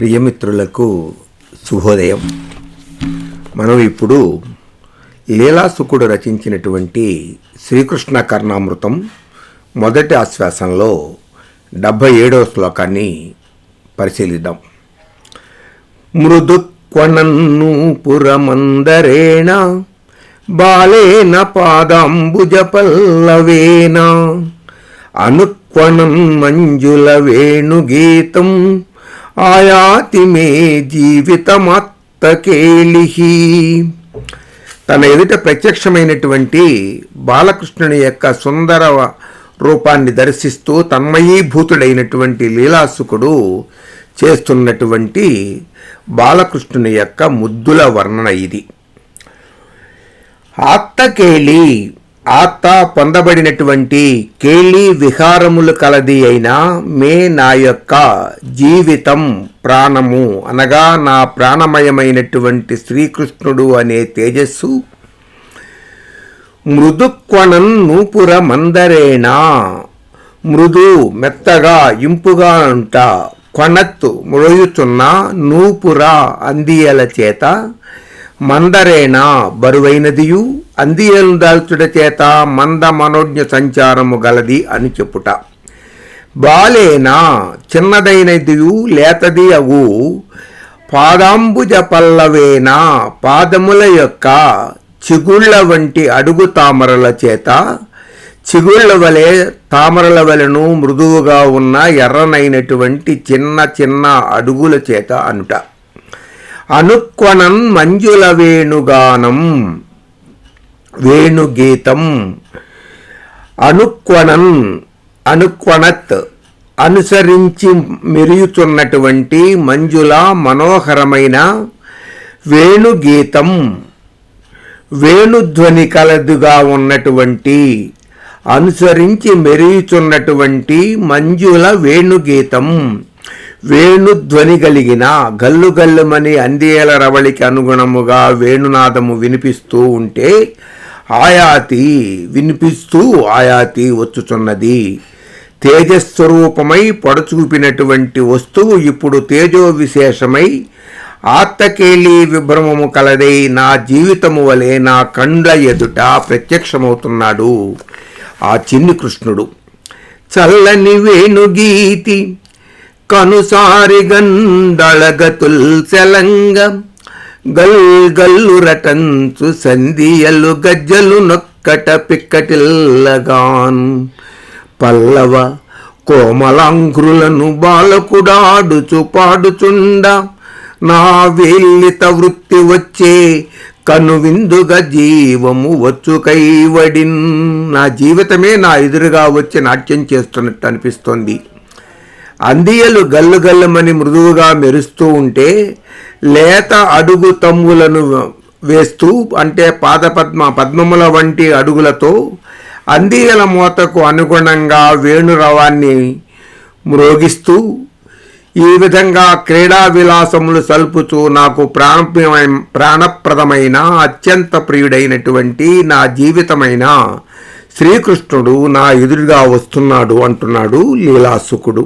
ప్రియమిత్రులకు శుభోదయం. మనం ఇప్పుడు లీలాసుకుడు రచించినటువంటి శ్రీకృష్ణ కర్ణామృతం మొదటి ఆశ్వాసంలో డెబ్భై ఏడవ శ్లోకాన్ని పరిశీలిద్దాం. మృదుక్వణన్ను పురమందరేణ బాలేన పాదాంబుజపల్లవేన అనుక్వణం మంజుల వేణుగీతం ఆయాతి మే జీవితమాత్తకేలిహి తన ఎదుట ప్రత్యక్షమైనటువంటి బాలకృష్ణుని యొక్క సుందర రూపాన్ని దర్శిస్తూ తన్మయీభూతుడైనటువంటి లీలాసుకుడు చేస్తున్నటువంటి బాలకృష్ణుని యొక్క ముద్దుల వర్ణన ఇది. ఆత్తకేళి ఆత్త పొందబడినటువంటి కేళి విహారములు కలది అయిన మే నా యొక్క జీవితం ప్రాణము. అనగా నా ప్రాణమయమైనటువంటి శ్రీకృష్ణుడు అనే తేజస్సు మృదుక్వణం నూపుర మందరేనా మృదు మెత్తగా ఇంపుగా ఉంట కొనత్తు మురయుచున్న నూపుర అందియల చేత మందరేనా బరువైనదియు. అందియలు దాల్చుట చేత మంద మనోజ్ఞ సంచారము గలది అని చెప్పుట. బాలేనా చిన్నదైనదియు లేతది అగు పాదాంబుజ పల్లవేనా పాదముల యొక్క చిగుళ్ళ వంటి అడుగు తామరల చేత చిగుళ్ళ వలె తామరల వలెను మృదువుగా ఉన్న ఎర్రనైనటువంటి చిన్న చిన్న అడుగుల చేత అనుట. అనుక్వణం మంజుల వేణుగానం. వేణుగీతం అనుక్వణం అనుక్వణత్ అనుసరించి మెరుగుతున్నటువంటి మంజుల మనోహరమైన వేణుగీతం వేణుధ్వని కలదుగా ఉన్నటువంటి అనుసరించి మెరుగుతున్నటువంటి మంజుల వేణుగీతం వేణుధ్వని కలిగిన గల్లు గల్లుమని అందియల రవళికి అనుగుణముగా వేణునాదము వినిపిస్తూ ఉంటే ఆయాతి వినిపిస్తూ ఆయాతి వచ్చుచున్నది. తేజస్వరూపమై పొడచూపినటువంటి వస్తువు ఇప్పుడు తేజో విశేషమై ఆత్తకేళి విభ్రమము కలదై నా జీవితము వలె నా కండ్ల ఎదుట ప్రత్యక్షమవుతున్నాడు ఆ చిన్ని కృష్ణుడు. చల్లని వేణుగీతి కనుసారి గండళగతుల్ శలంగం గల్ గల్లు రటంచు సంధియలు గజ్జలు నొక్కట పిక్కటిల్లగాన్. పల్లవ కోమలాంఘ్రులను బాలకుడాడుచు పాడుచుండ. నా వేలిత వృత్తి వచ్చే కనువిందుగా జీవము వచ్చు కైవడిన్. నా జీవితమే నా ఎదురుగా వచ్చి నాట్యం చేస్తున్నట్టు అనిపిస్తోంది. అందియలు గల్లు గల్లుమని మృదువుగా మెరుస్తూ ఉంటే లేత అడుగు తమ్ములను వేస్తూ అంటే పాదపద్మ పద్మముల వంటి అడుగులతో అందియల మూతకు అనుగుణంగా వేణురవాన్ని మ్రోగిస్తూ ఈ విధంగా క్రీడా విలాసములు సల్పుతూ నాకు ప్రాణ ప్రాణప్రదమైన అత్యంత ప్రియుడైనటువంటి నా జీవితమైన శ్రీకృష్ణుడు నా ఎదురుగా వస్తున్నాడు అంటున్నాడు లీలాసుకుడు.